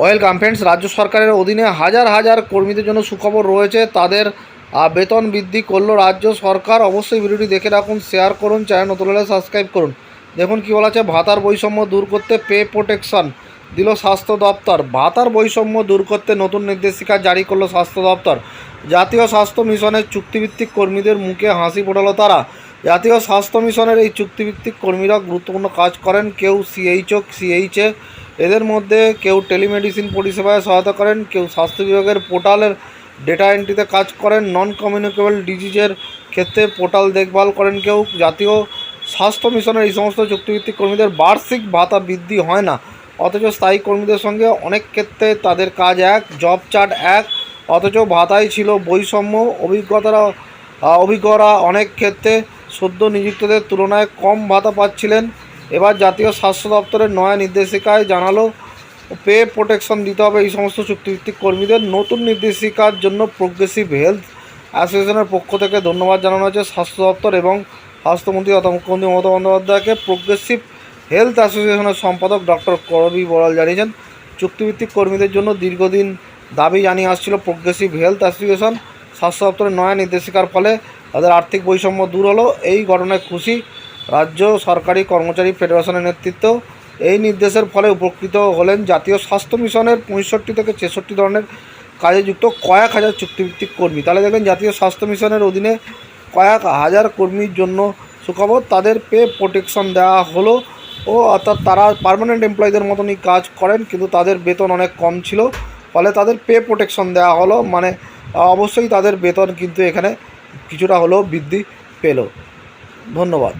Welcome friends, রাজ্য সরকারের অধীনে হাজার হাজার কর্মীদের জন্য সুখবর রয়েছে। তাদের বেতন বৃদ্ধি করল রাজ্য সরকার। অবশ্যই ভিডিওটি দেখে রাখুন, শেয়ার করুন, চ্যানেল নতুন হলে সাবস্ক্রাইব করুন। দেখুন কী বলা আছে, ভাতার বৈষম্য দূর করতে পে প্রোটেকশন দিল স্বাস্থ্য দপ্তর। ভাতার বৈষম্য দূর করতে নতুন নির্দেশিকা জারি করল স্বাস্থ্য দপ্তর। জাতীয় স্বাস্থ্য মিশনের চুক্তিভিত্তিক কর্মীদের মুখে হাসি ফোটালো তারা। জাতীয় স্বাস্থ্য মিশনের এই চুক্তিভিত্তিক কর্মীরা গুরুত্বপূর্ণ কাজ করেন। কেউ সিএইচও সিএইচে এদের মধ্যে কেউ টেলিমেডিসিন পরিষেবায় সহায়তা করেন, কেউ স্বাস্থ্য বিভাগের পোর্টালের ডেটা এন্ট্রিতে কাজ করেন নন কমিউনিকেবল ডিজিজের ক্ষেত্রে পোর্টাল দেখভাল করেন কেউ, জাতীয় স্বাস্থ্য মিশনের এই সমস্ত চুক্তিভিত্তিক কর্মীদের বার্ষিক ভাতা বৃদ্ধি হয় না। অথচ স্থায়ী কর্মীদের সঙ্গে অনেক ক্ষেত্রে তাদের কাজ এক জব চার্ট এক, অথচ ভাতাই ছিল বৈষম্য। অভিজ্ঞতারা অভিজ্ঞরা অনেক ক্ষেত্রে সদ্য নিযুক্তদের তুলনায় কম ভাতা পাচ্ছিলেন। এবার জাতীয় স্বাস্থ্য দপ্তরের নয়া নির্দেশিকায় জানালো, পে প্রোটেকশন দিতে হবে এই সমস্ত চুক্তিভিত্তিক কর্মীদের। নতুন নির্দেশিকার জন্য প্রোগ্রেসিভ হেলথ অ্যাসোসিয়েশনের পক্ষ থেকে ধন্যবাদ জানানো হয়েছে স্বাস্থ্য দপ্তর এবং স্বাস্থ্যমন্ত্রী তথা মুখ্যমন্ত্রী মমতা বন্দ্যোপাধ্যায়কে। প্রোগ্রেসিভ হেলথ অ্যাসোসিয়েশনের সম্পাদক ডক্টর করবি বড়াল জানিয়েছেন, চুক্তিভিত্তিক কর্মীদের জন্য দীর্ঘদিন দাবি জানিয়ে আসছিল প্রোগ্রেসিভ হেলথ অ্যাসোসিয়েশন। স্বাস্থ্য দপ্তরের নয়া নির্দেশিকার ফলে তাদের আর্থিক বৈষম্য দূর হলো। এই ঘটনায় খুশি রাজ্য সরকারি কর্মচারী ফেডারেশনের নেতৃত্ব এই নির্দেশের ফলে উপকৃত হলেন জাতীয় স্বাস্থ্য মিশনের পঁয়ষট্টি থেকে ছেষট্টি ধরনের কাজে যুক্ত কয়েক হাজার চুক্তিভিত্তিক কর্মী। তাহলে দেখবেন জাতীয় স্বাস্থ্য মিশনের অধীনে কয়েক হাজার কর্মীর জন্য সুখবর তাদের পে প্রোটেকশন দেওয়া হলো ও অর্থাৎ তারা পার্মানেন্ট এমপ্লয়ীদের মতনই কাজ করেন, কিন্তু তাদের বেতন অনেক কম ছিল। ফলে তাদের পে প্রোটেকশন দেওয়া হলো মানে অবশ্যই তাদের বেতন কিন্তু এখানে কিছুটা হলেও বৃদ্ধি পেল। ধন্যবাদ।